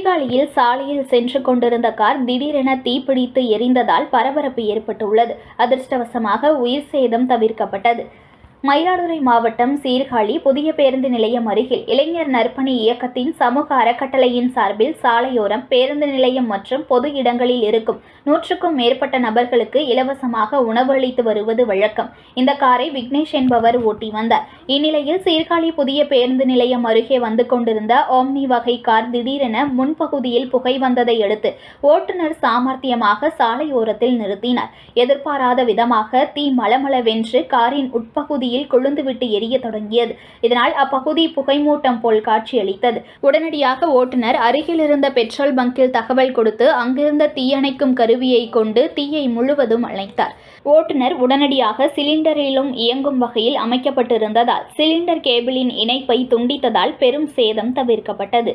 சீர்காழியில் சாலையில் சென்று கொண்டிருந்த கார் திடீரென தீப்பிடித்து எரிந்ததால் பரபரப்பு ஏற்பட்டுள்ளது. அதிர்ஷ்டவசமாக உயிர் சேதம் தவிர்க்கப்பட்டது. மயிலாடுதுறை மாவட்டம் சீர்காழி புதிய பேருந்து நிலையம் அருகில் இளைஞர் நற்பணி இயக்கத்தின் சமூக அறக்கட்டளையின் சார்பில் சாலையோரம் பேருந்து நிலையம் மற்றும் பொது இடங்களில் இருக்கும் நூற்றுக்கும் மேற்பட்ட நபர்களுக்கு இலவசமாக உணவு அளித்து வருவது வழக்கம். இந்த காரை விக்னேஷ் என்பவர் ஓட்டி வந்தார். இந்நிலையில் சீர்காழி புதிய பேருந்து நிலையம் அருகே வந்து கொண்டிருந்த ஓம்னி வகை கார் திடீரென முன்பகுதியில் புகை வந்ததை அடுத்து ஓட்டுநர் சாமர்த்தியமாக சாலையோரத்தில் நிறுத்தினார். எதிர்பாராத விதமாக தீ மளமளவென்று காரின் உட்பகுதி பகுதியில் கொழுந்துவிட்டு எரிய தொடங்கியது. இதனால் அப்பகுதி புகைமூட்டம் போல் காட்சியளித்தது. உடனடியாக ஓட்டுநர் அருகில் இருந்த பெட்ரோல் பங்கில் தகவல் கொடுத்து அங்கிருந்த தீயணைக்கும் கருவியை கொண்டு தீயை முழுவதும் அணைத்தார். ஓட்டுநர் உடனடியாக சிலிண்டரிலும் இயங்கும் வகையில் அமைக்கப்பட்டிருந்ததால் சிலிண்டர் கேபிளின் இணைப்பை துண்டித்ததால் பெரும் சேதம் தவிர்க்கப்பட்டது.